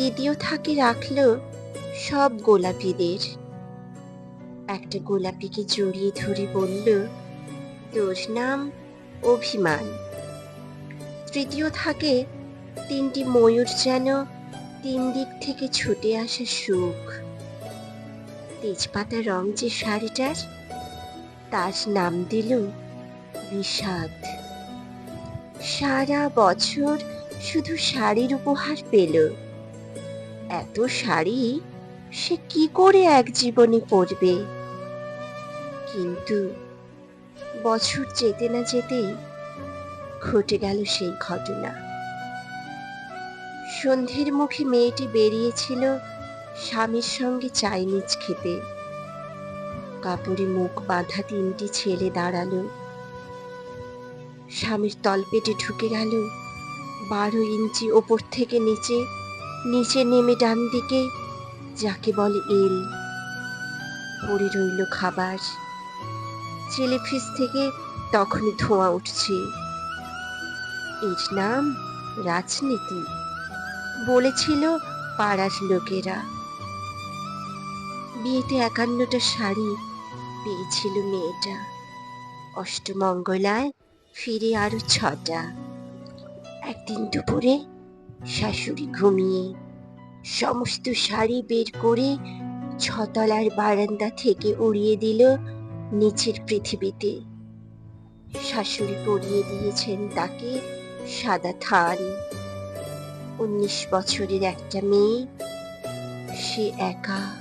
দ্বিতীয় থাকে রাখল সব গোলাপিদের। একটা গোলাপিকে জড়িয়ে ধরে বলল, তোর নাম অভিমান। তৃতীয় থাকে তিনটি ময়ূর যেন তিন দিক থেকে ছুটে আসা সুখ। তেজপাতা রং যে শাড়িটার, তার নাম দিল বিষাদ। সারা বছর শুধু শাড়ির উপহার পেল। এত শাড়ি? সে কি করে এক জীবনে পরবে? কিন্তু বছর যেতে না যেতেই ঘটে গেল সেই ঘটনা। সন্ধ্যের মুখে মেয়েটি বেরিয়েছিল স্বামীর সঙ্গে চাইনিজ খেতে। কাপড়ে মুখ বাঁধা তিনটি ছেলে দাঁড়াল। স্বামীর তলপেটে ঢুকে গেল বারো ইঞ্চি ওপর থেকে নিচে নিচে নেমে ডান দিকে, যাকে বলে এল। পড়ে রইল খাবার। জেলিফিস থেকে তখনই ধোঁয়া উঠছে। এর নাম রাজনীতি, বলেছিল পাড়ার লোকেরা। বিয়েতে একান্নটা শাড়ি পেয়েছিল মেয়েটা। অষ্টমঙ্গলায় ফিরে আরও ছটা। একদিন দুপুরে শাশুড়ি ঘুমিয়ে সমস্ত শাড়ি বের করে ছতলার বারান্দা থেকে উড়িয়ে দিল নিচের পৃথিবীতে। শাশুড়ি পরিয়ে দিয়েছেন তাকে সাদা থান। উনিশ বছরের একটা মেয়ে, সে একা